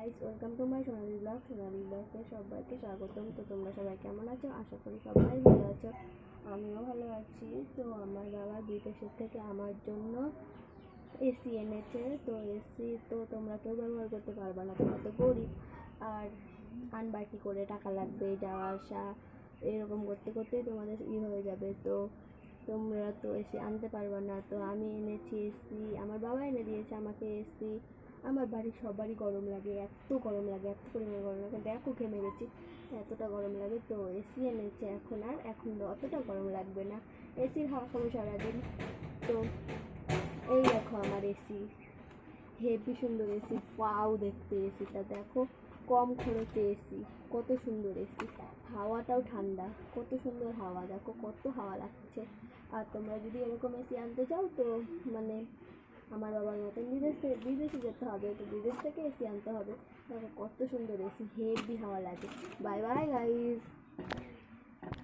Guys welcome to my Sonali blog Sonali ব্লগে সবাইকে স্বাগতম। তো তোমরা সবাই কেমন আছো? আশা করি সবাই ভালো আছো। আমিও ভালো আছি। তো আমার বাবা বিদেশের থেকে আমার জন্য এসি এনেছে। তো এসি তো তোমরা কেউ ব্যবহার করতে পারবে না, তোমরা তো গরিব। আর আনবার কি করে টাকা লাগবে, যাওয়া আসা, এরকম করতে করতে তোমাদের ই হয়ে যাবে। তো তোমরা তো এসি আনতে পারবে না। তো আমি এনেছি এসি, আমার বাবা এনে দিয়েছে আমাকে এসি। আমার বাড়ির সবারই গরম লাগে, এত গরম লাগে, এত পরিমাণে গরম লাগে। দেখো ঘেমে গেছি এতটা গরম লাগে তো, এসি এনেছে এখন আর, এখন অতটা গরম লাগবে না। এসির হাওয়া খাব সারাদিন। তো এই দেখো আমার এসি, হেভি সুন্দর এসি পাও দেখতে এসিটা, দেখো। কম খরচে এসি, কত সুন্দর এসি। হাওয়াটাও ঠান্ডা, কত সুন্দর হাওয়া, দেখো কত হাওয়া লাগছে। আর তোমরা যদি এরকম এসি আনতে চাও তো মানে আমার বাবার মতন বিদেশ থেকে, বিদেশে যেতে হবে, তো বিদেশ থেকে এসি আনতে হবে। দেখো কত সুন্দর এসি, হেভি হাওয়া লাগে। Bye bye guys